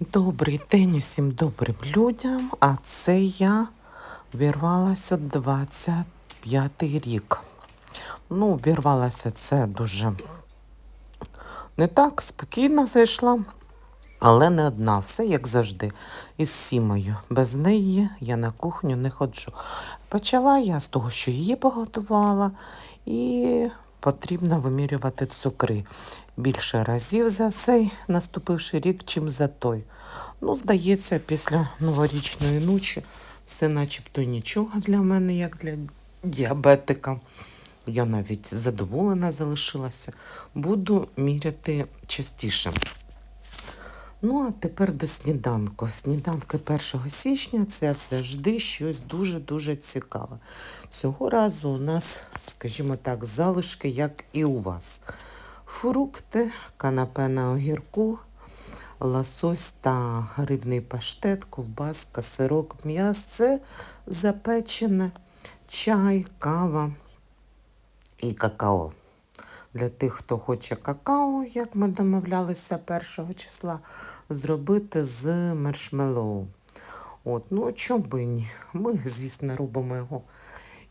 Добрий день усім добрим людям, а це я вірвалася 25-й рік. Ну, вірвалася це дуже не так, спокійно зайшла, але не одна, все як завжди, із сімою. Без неї я на кухню не ходжу. Почала я з того, що її поготувала, і потрібно вимірювати цукри більше разів за цей наступивший рік, чим за той. Ну, здається, після новорічної ночі все начебто нічого для мене, як для діабетика. Я навіть задоволена залишилася. Буду міряти частіше. Ну, а тепер до сніданку. Сніданки 1 січня це завжди щось дуже-дуже цікаве. Цього разу у нас, скажімо так, залишки, як і у вас. Фрукти, канапе на огірку, лосось та рибний паштет, ковбаска, сирок, м'ясце запечене, чай, кава і какао. Для тих, хто хоче какао, як ми домовлялися 1 числа, зробити з маршмеллоу. От, ну чому ні? Ми, звісно, робимо його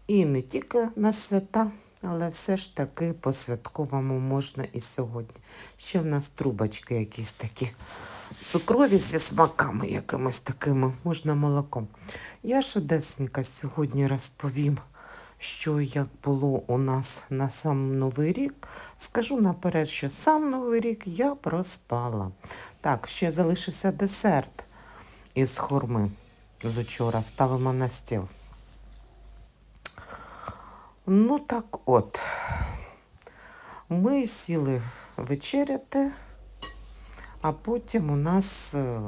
і не тільки на свята, але все ж таки по-святковому можна і сьогодні. Ще в нас трубочки якісь такі цукрові зі смаками якимись такими, можна молоком. Я ж одесенька сьогодні розповім, що як було у нас на сам Новий рік. Скажу наперед, що сам Новий рік я проспала. Так, ще залишився десерт із хурми з учора. Ставимо на стіл. Ну так от, ми сіли вечеряти, а потім у нас е,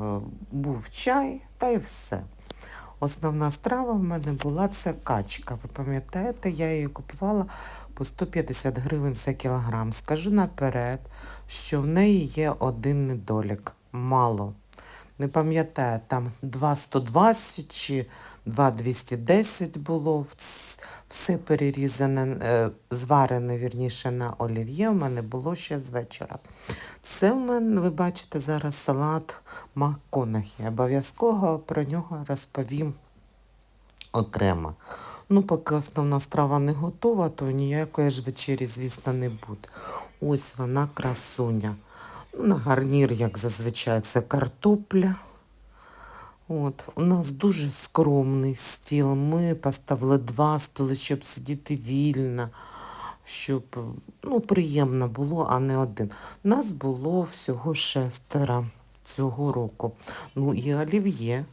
був чай та й все. Основна страва в мене була це качка. Ви пам'ятаєте, я її купувала по 150 гривень за кілограм. Скажу наперед, що в неї є один недолік. Мало. Не пам'ятаю, там 2,120 чи 2,210 було. Все перерізане, е, зварене, вірніше, на олів'є. У мене було ще з вечора. Це в мене, ви бачите, зараз салат Макконахі. Обов'язково про нього розповім окремо. Ну, поки основна страва не готова, то ніякої ж вечері, звісно, не буде. Ось вона красуня. На гарнір, як зазвичай, це картопля. От, у нас дуже скромний стіл. Ми поставили два столи, щоб сидіти вільно, щоб ну, приємно було, а не один. Нас було всього шестеро цього року. Ну і олів'є.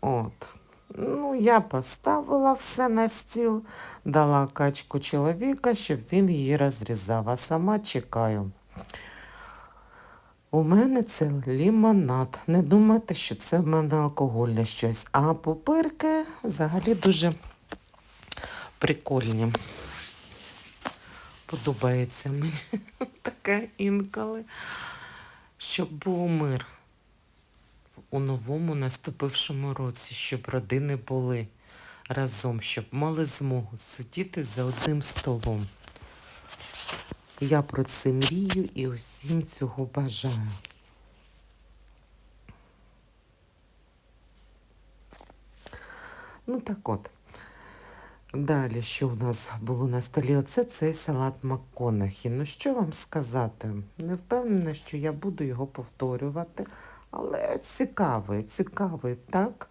От. Ну, я поставила все на стіл, дала качку чоловіка, щоб він її розрізав, а сама чекаю. У мене це лімонад. Не думайте, що це в мене алкогольне щось. А пупирки взагалі дуже прикольні. Подобається мені таке інколи. Щоб був мир у новому наступившому році, щоб родини були разом, щоб мали змогу сидіти за одним столом. Я про це мрію і усім цього бажаю. Ну так от. Далі, що у нас було на столі? Оце цей салат Макконахі. Ну що вам сказати? Не впевнена, що я буду його повторювати, але цікавий, цікавий, так?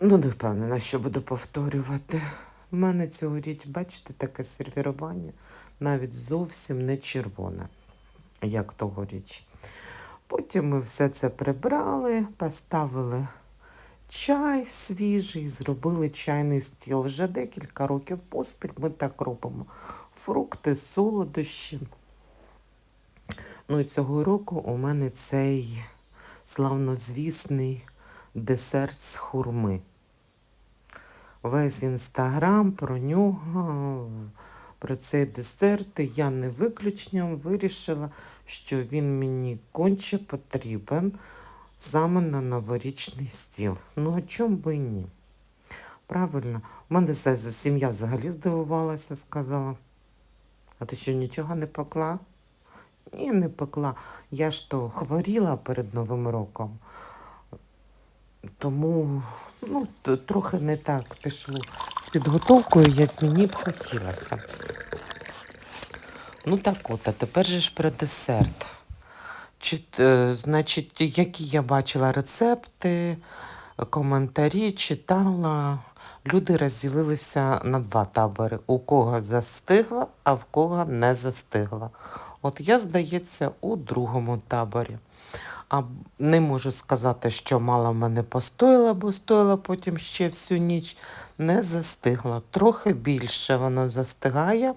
Ну, не впевнена, що буду повторювати. У мене цьогоріч, бачите, таке сервірування навіть зовсім не червоне, як тогоріч. Потім ми все це прибрали, поставили чай свіжий, зробили чайний стіл. Вже декілька років поспіль ми так робимо. Фрукти, солодощі. Ну і цього року у мене цей славнозвісний десерт з хурми. Весь інстаграм про нього, про цей десерт. І я не виключенням вирішила, що він мені конче потрібен саме на новорічний стіл. Ну, а чому би і ні? Правильно, у мене сім'я взагалі здивувалася, сказала. А ти що нічого не поклав? Ні, не пекла. Я ж то хворіла перед Новим роком. Тому ну, трохи не так пішло з підготовкою, як мені б хотілося. Ну так от, а тепер же ж про десерт. Чи, е, значить, які я бачила рецепти, коментарі, читала. Люди розділилися на два табори. У кого застигла, а в кого не застигла. От я, здається, у другому таборі. А не можу сказати, що мало мене постояла, бо стояла потім ще всю ніч. Не застигла. Трохи більше воно застигає,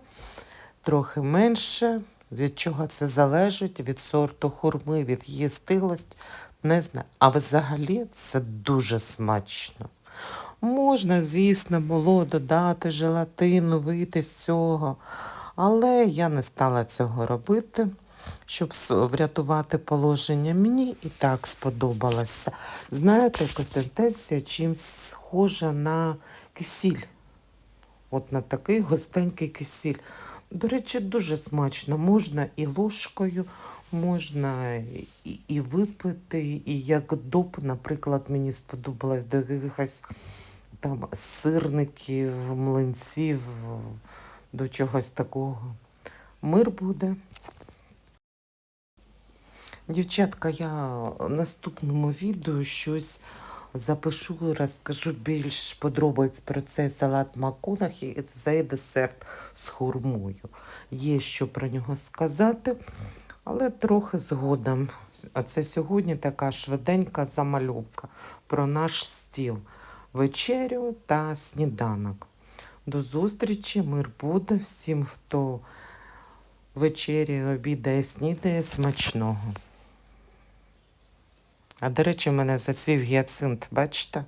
трохи менше. Від чого це залежить? Від сорту хурми, від її стиглості, не знаю. А взагалі це дуже смачно. Можна, звісно, було додати желатину, вийти з цього, але я не стала цього робити, щоб врятувати положення. Мені і так сподобалося. Знаєте, консистенція чимсь схожа на кисіль. От на такий густенький кисіль. До речі, дуже смачно. Можна і ложкою, можна і, і випити, і як доп, наприклад, мені сподобалось до якихось там сирників, млинців, до чогось такого. Мир буде. Дівчатка, я в наступному відео щось запишу, розкажу більш подробиць про цей салат Макунах і цей десерт з хурмою. Є що про нього сказати, але трохи згодом. А це сьогодні така швиденька замальовка про наш стіл, вечерю та сніданок. До зустрічі, мир буде всім, хто вечеряє, обідає, снідає, смачного. А до речі, в мене зацвів гіацинт, бачите?